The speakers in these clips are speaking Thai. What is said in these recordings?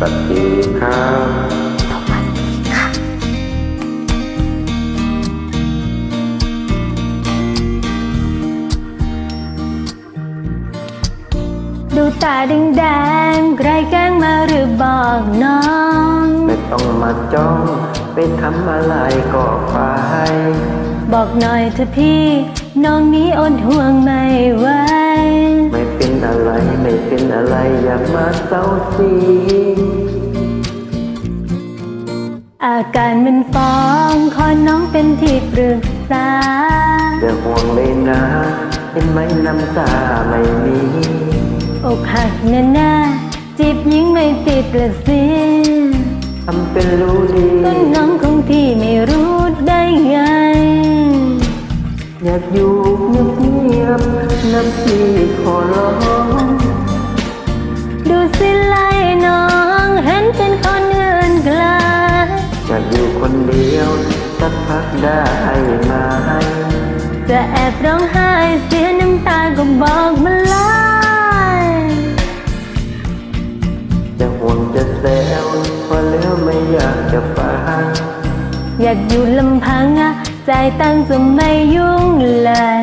สวัสดีครับดูตาแดงๆใครแกล้งมาหรือบอกน้อง ไม่ต้องมาจ้องไปทำอะไรก็ไป บอกหน่อยเถอะพี่ น้องนี้อดห่วงไม่ไหวไม่ เป็นอะไรไม่เป็นอะไรอย่ามาเศร้าสีอาการมันฟ้องขอน้องเป็นที่ปรึกษาอย่าห่วงเลยนะเห็นไหมน้ำตาไม่มีอกหักแน่แน่จีบยิงไม่ติดละสิทำเป็นรู้ดีต้นน้องของพี่ไม่รู้ได้ไงอยากอยู่เงีย บน้ำพี่ขอร้อง ดูสิไล่น้องเห็นเป็นคนอื่นไกลอยากอยู่คนเดียวสักพักได้ไหมจะแอบร้องไห้เสียน้ำตาก็บอกมาเลยจะห่วงจะแซวพอแล้วไม่อยากจะฟังอยากอยู่ลำพังอะใจตั้งจะไม่ยุ่งเลย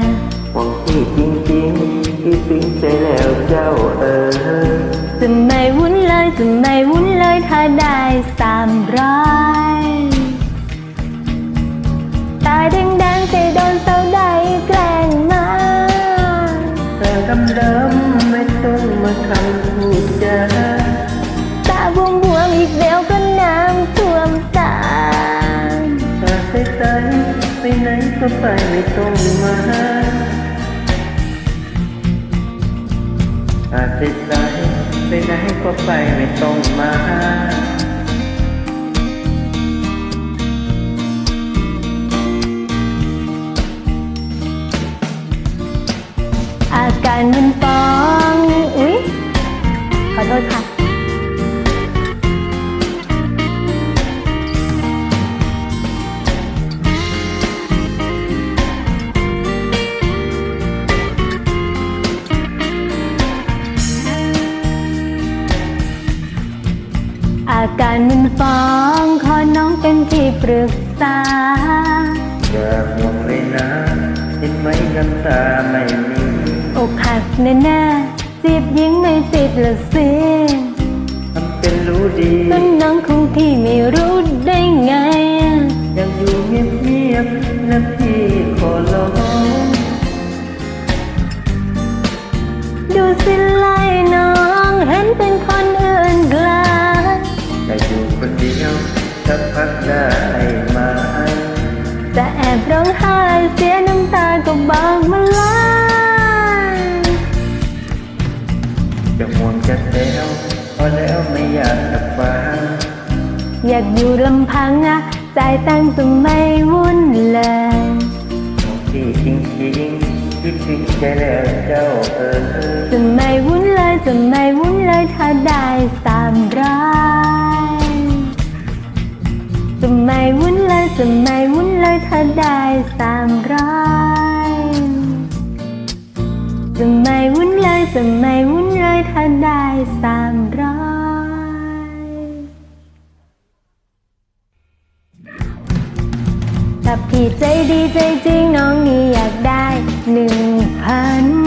ห่วงพี่จริงๆพี่ซึ้งใจแล้วเจ้าเออจะไม่วุ่นเลยจะไม่วุ่นเลยถ้าได้สามร้อยตาแดงๆใจโดนเสาใดแกล้งมาแต่ดำดำๆไม่ต้องมาทำพูดจาตาบวมบวมๆอีกเดียวก็น้ำท่วมตาตาใสๆไปไหนก็ไปไม่ต้องมา ตาใสๆไปไหนก็ไปไม่ต้องมาอาการมันฟ้อง อุ๊ย ขอโทษค่ะ การมันฟ้องขอน้องเป็นที่ปรึกษา อย่าห่วงเลยนะเห็นไหมน้ำตาไม่มีอกหักแน่ๆจีบยิงไม่ติดละสิทำเป็นรู้ดีต้นน้องของพี่ไม่รู้ได้ไง อยากอยู่เงียบๆนะพี่ขอร้อง ไห้เสียน้ำตาก็บอกมาเลยจะห่วงจะแซวพอแล้วไม่อยากจะฟังอยากอยู่ลำพังอะใจายตังค์จะไม่วุ่นเลยของพี่จริงๆคิดถึงใจแล้วเจ้าเออจะไม่วุ่นเลยจะไม่ จะไม่วุ่นเลยถ้าได้สามร้อยจะไม่วุ่นเลยจะไม่วุ่นเลยถ้าได้สามร้อยถ้าพี่ใจดีใจจริงน้องนี่อยากได้หนึ่งพัน